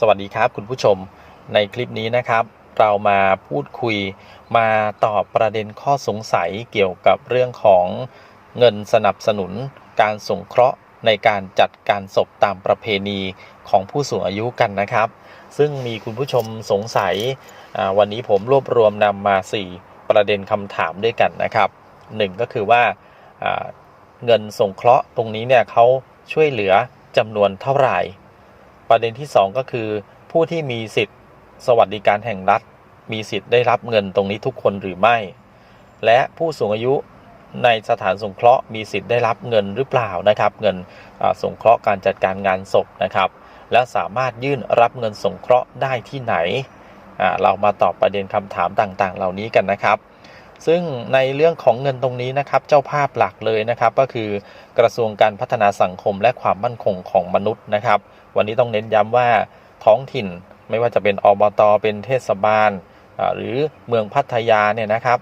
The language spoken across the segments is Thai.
สวัสดีครับคุณผู้ชมในคลิปนี้นะครับ เรามาพูดคุยมาตอบประเด็นข้อสงสัยเกี่ยวกับเรื่องของเงินสนับสนุน การสงเคราะห์ในการจัดการศพตามประเพณีของผู้สูงอายุกันนะครับ ซึ่งมีคุณผู้ชมสงสัยวันนี้ผมรวบรวมนำมา 4 ประเด็นคำถามด้วยกันนะครับหนึ่งก็คือว่าอ่าเงินสงเคราะห์ตรงนี้เนี่ยเขาช่วยเหลือจำนวนเท่าไหร่ ประเด็นที่ 2 ก็คือ ผู้ที่มีสิทธิ์ สวัสดิการแห่งรัฐ มีสิทธิ์ได้รับเงินตรงนี้ทุกคนหรือไม่ และผู้สูงอายุในสถานสงเคราะห์มีสิทธิ์ได้รับเงินหรือเปล่านะครับ เงินสงเคราะห์การจัดการงานศพนะครับ และสามารถยื่นรับเงินสงเคราะห์ได้ที่ไหน เรามาตอบประเด็นคำถามต่างๆ เหล่านี้กันนะครับ ซึ่งในเรื่องของเงินตรงนี้นะครับ เจ้าภาพหลักเลยนะครับ ก็คือกระทรวงการพัฒนาสังคมและความมั่นคงของมนุษย์นะครับ วันนี้ต้องเน้นย้ำว่าท้องถิ่นไม่ว่าจะเป็นอบตเป็นเทศบาล หรือเมืองพัทยาเนี่ยนะครับ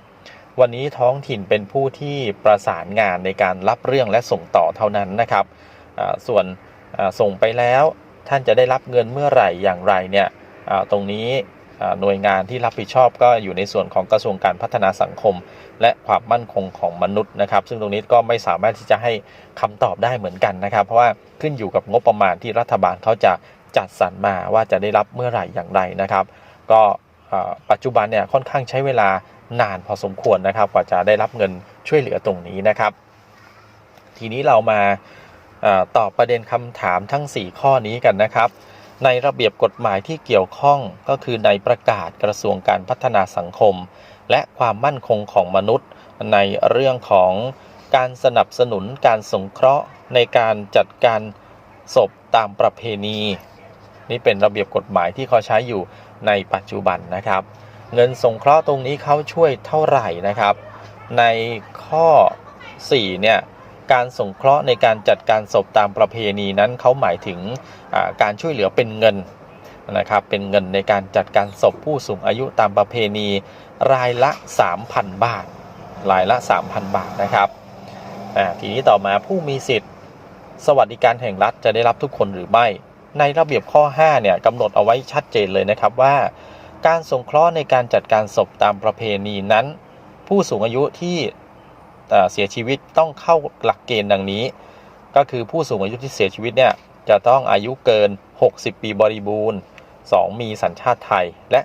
วันนี้ท้องถิ่นเป็นผู้ที่ประสานงานในการรับเรื่องและส่งต่อเท่านั้นนะครับ ส่วนส่งไปแล้วท่านจะได้รับเงินเมื่อไหร่อย่างไรเนี่ยตรงนี้ หน่วยงานที่รับผิดชอบก็อยู่ในส่วนของกระทรวงการพัฒนาสังคม และความมั่นคงของมนุษย์นะครับ ซึ่งตรงนี้ก็ไม่สามารถที่จะให้คำตอบได้เหมือนกันนะครับ เพราะว่าขึ้นอยู่กับงบประมาณที่รัฐบาลเขาจะจัดสรรมาว่าจะได้รับเมื่อไหร่อย่างไรนะครับ ก็ปัจจุบันเนี่ยค่อนข้างใช้เวลานานพอสมควรนะครับกว่าจะได้รับเงินช่วยเหลือตรงนี้นะครับ ทีนี้เรามาอตอบประเด็นคำถามทั้ง 4 ข้อนี้กันนะครับ ในระเบียบกฎหมายที่เกี่ยวข้องก็คือในประกาศกระทรวงการพัฒนาสังคม และความมั่นคงของมนุษย์ ในเรื่องของการสนับสนุนการสงเคราะห์ในการจัดการศพตามประเพณี นี่เป็นระเบียบกฎหมายที่เขาใช้อยู่ในปัจจุบันนะครับ เงินสงเคราะห์ตรงนี้เขาช่วยเท่าไหร่นะครับ ในข้อ 4 เนี่ย การสงเคราะห์ในการจัดการศพตามประเพณีนั้นเขาหมายถึงการช่วยเหลือเป็นเงินนะครับเป็นเงินในการจัดการศพผู้สูงอายุตามประเพณีรายละ 3,000 บาท รายละ 3,000 บาทนะครับทีนี้ต่อมาผู้มีสิทธิ์ สวัสดิการแห่งรัฐจะได้รับทุกคนหรือไม่ ในระเบียบข้อ5เนี่ยกำหนดเอาไว้ชัดเจนเลยนะครับว่า การสงเคราะห์ในการจัดการศพตามประเพณีนั้น ผู้สูงอายุที่ เสียชีวิตต้องเข้าหลักเกณฑ์ดังนี้ ก็คือผู้สูงอายุที่เสียชีวิตเนี่ยจะต้องอายุเกิน 60 ปีบริบูรณ์ 2 มีสัญชาติไทย และ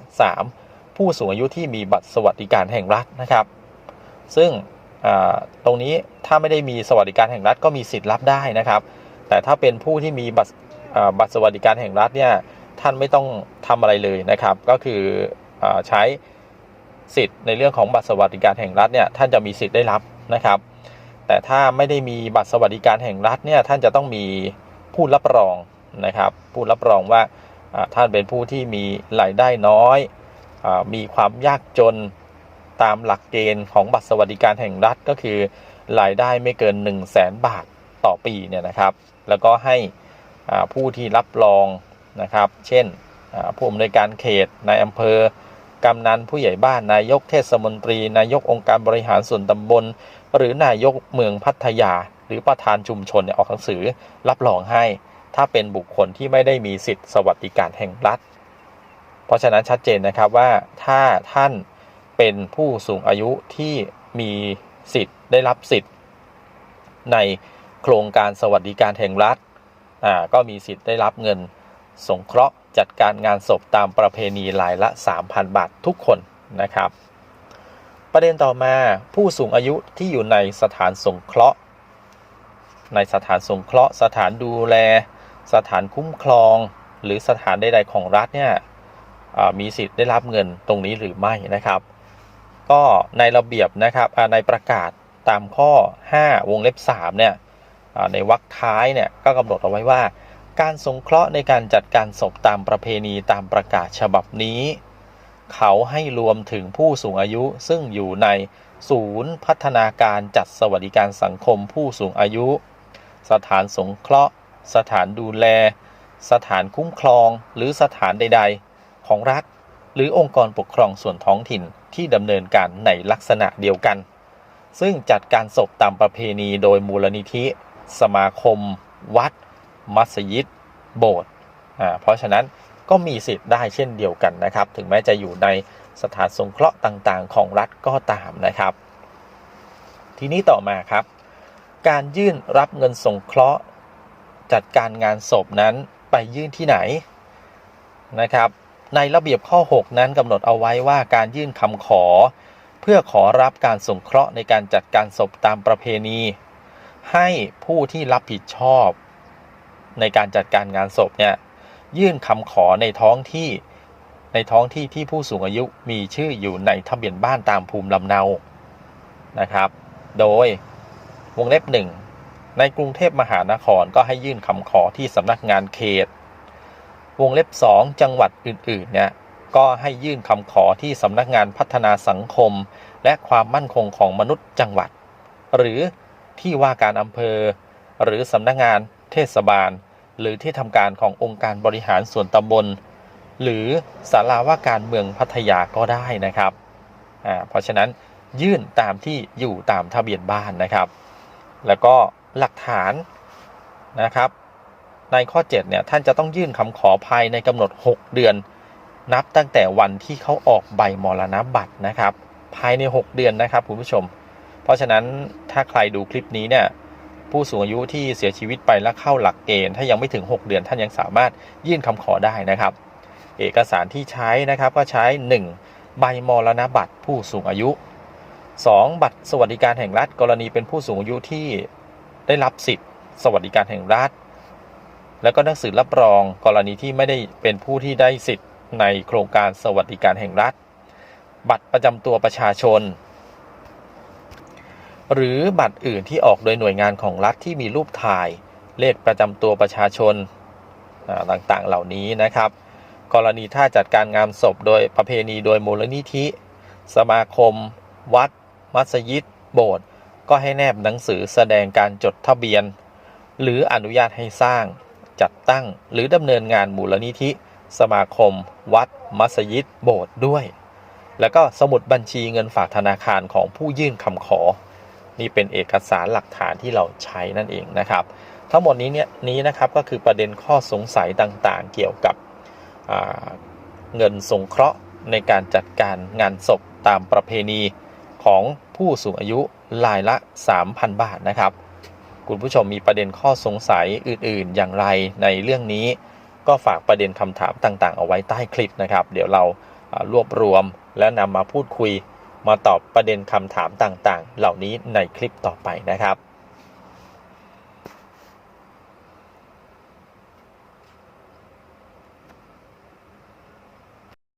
3 ผู้สูงอายุที่มีบัตรสวัสดิการแห่งรัฐนะครับ ซึ่งตรงนี้ถ้าไม่ได้มีสวัสดิการแห่งรัฐก็มีสิทธิ์รับได้นะครับ แต่ถ้าเป็นผู้ที่มีบัตรบัตรสวัสดิการแห่งรัฐเนี่ยท่านไม่ต้องทำอะไรเลยนะครับ ก็คืออใช้สิทธิ์ในเรื่องของบัตรสวัสดิการแห่งรัฐเนี่ยท่านจะมีสิทธิ์ได้รับ นะครับ แต่ถ้าไม่ได้มีบัตรสวัสดิการแห่งรัฐเนี่ยท่านจะต้องมีผู้รับรองนะครับผู้รับรองว่าท่านเป็นผู้ที่มีรายได้น้อยอมีความยากจนตามหลักเกณฑ์ของบัตรสวัสดิการแห่งรัฐก็คือรายได้ไม่เกิน 1 0 0 0 0แสนบาทต่อปีเนี่ยนะครับ แล้วก็ให้ผู้ที่รับรองนะครับ เช่นผู้อำนวยการเขตนายอำเภอกำนันผู้ใหญ่บ้านนายกเทศมนตรี นายกองค์การบริหารส่วนตำบล หรือนายกเมืองพัทยา หรือประธานชุมชนเนี่ยออกหนังสือรับรองให้ ถ้าเป็นบุคคลที่ไม่ได้มีสิทธิสวัสดิการแห่งรัฐ เพราะฉะนั้นชัดเจนนะครับว่าถ้าท่านเป็นผู้สูงอายุที่มีสิทธิ์ได้รับสิทธิ์ในโครงการสวัสดิการแห่งรัฐอ่าก็มีสิทธิ์ได้รับเงิน สงเคราะห์จัดการงานศพตามประเพณีรายละ 3,000 บาททุกคนนะครับ ประเด็นต่อมาผู้สูงอายุที่อยู่ในสถานสงเคราะห์ ในสถานสงเคราะห์ สถานดูแล สถานคุ้มครอง หรือสถานใดๆของรัฐเนี่ยมีสิทธิ์ได้รับเงินตรงนี้หรือไม่นะครับ ก็ในระเบียบนะครับในประกาศตามข้อ 5 วงเล็บ3เนี่ยในวรรคท้ายเนี่ยก็กำหนดเอาไว้ว่า การสงเคราะห์ในการจัดการศพตามประเพณีตามประกาศฉบับนี้ เขาให้รวมถึงผู้สูงอายุซึ่งอยู่ในศูนย์พัฒนาการจัดสวัสดิการสังคมผู้สูงอายุ สถานสงเคราะห์ สถานดูแล สถานคุ้มครอง หรือสถานใด ๆ ของรัฐ หรือองค์กรปกครองส่วนท้องถิ่นที่ดำเนินการในลักษณะเดียวกัน ซึ่งจัดการศพตามประเพณีโดยมูลนิธิ สมาคม วัด มัสยิด โบสถ์อ่าเพราะฉะนั้น ก็มีสิทธิ์ได้เช่นเดียวกันนะครับ ถึงแม้จะอยู่ในสถานสงเคราะห์ต่างๆ ของรัฐก็ตามนะครับ ทีนี้ต่อมาครับ การยื่นรับเงินสงเคราะห์ จัดการงานศพนั้นไปยื่นที่ไหนนะครับ ในระเบียบข้อ 6 นั้นกำหนดเอาไว้ว่าการยื่นคำขอ เพื่อขอรับการสงเคราะห์ในการจัดการศพตามประเพณี ให้ผู้ที่รับผิดชอบ ในการจัดการงานศพเนี่ย ยื่นคำขอในท้องที่ ในท้องที่ที่ผู้สูงอายุมีชื่ออยู่ในทะเบียนบ้านตามภูมิลำเนานะครับ โดยวงเล็บหนึ่งในกรุงเทพมหานครก็ให้ยื่นคำขอที่สำนักงานเขต วงเล็บ 2 จังหวัดอื่นๆเนี่ยก็ให้ยื่นคำขอที่สำนักงานพัฒนาสังคม และความมั่นคงของมนุษย์จังหวัด หรือที่ว่าการอำเภอ หรือสำนักงานเทศบาล หรือที่ทำการขององค์การบริหารส่วนตำบล หรือศาลาว่าการเมืองพัทยาก็ได้นะครับอ่าเพราะฉะนั้นยื่นตามที่อยู่ตามทะเบียนบ้านนะครับ แล้วก็หลักฐานนะครับ ในข้อ7เนี่ยท่านจะต้องยื่นคำขอภายในกำหนด 6 เดือน นับตั้งแต่วันที่เขาออกใบมรณบัตรนะครับ ภายใน 6 เดือนนะครับคุณผู้ชม เพราะฉะนั้นถ้าใครดูคลิปนี้เนี่ย ผู้สูงอายุที่เสียชีวิตไปแล้วเข้าหลักเกณฑ์ถ้ายังไม่ถึง 6 เดือนท่านยังสามารถยื่นคำขอได้นะครับ เอกสารที่ใช้นะครับก็ใช้ 1. ใบมรณบัตรผู้สูงอายุ 2. บัตรสวัสดิการแห่งรัฐ กรณีเป็นผู้สูงอายุที่ได้รับสิทธิสวัสดิการแห่งรัฐ แล้วก็หนังสือรับรองกรณีที่ไม่ได้เป็นผู้ที่ได้สิทธิ์ในโครงการสวัสดิการแห่งรัฐ บัตรประจำตัวประชาชน หรือบัตรอื่นที่ออกโดยหน่วยงานของรัฐที่มีรูปถ่าย เลขประจำตัวประชาชนต่างๆเหล่านี้นะครับ กรณีถ้าจัดการงานศพโดยประเพณีโดยมูลนิธิ สมาคม วัด มัสยิด โบสถ์ก็ให้แนบหนังสือแสดงการจดทะเบียน หรืออนุญาตให้สร้าง จัดตั้งหรือดำเนินงานมูลนิธิ สมาคม วัด มัสยิด โบสถ์ด้วย แล้วก็สมุดบัญชีเงินฝากธนาคารของผู้ยื่นคำขอ นี่เป็นเอกสารหลักฐานที่เราใช้นั่นเองนะครับ ทั้งหมดนี้เนี่ยนี้นะครับก็คือประเด็นข้อสงสัยต่างๆ เกี่ยวกับเงินสงเคราะห์ในการจัดการงานศพตามประเพณีของผู้สูงอายุรายละ 3,000 บาทนะครับ คุณผู้ชมมีประเด็นข้อสงสัยอื่นๆ อย่างไรในเรื่องนี้ ก็ฝากประเด็นคำถามต่างๆ เอาไว้ใต้คลิปนะครับ เดี๋ยวเรารวบรวมและนำมาพูดคุย มาตอบประเด็นคำถามต่างๆ เหล่านี้ในคลิปต่อไปนะครับ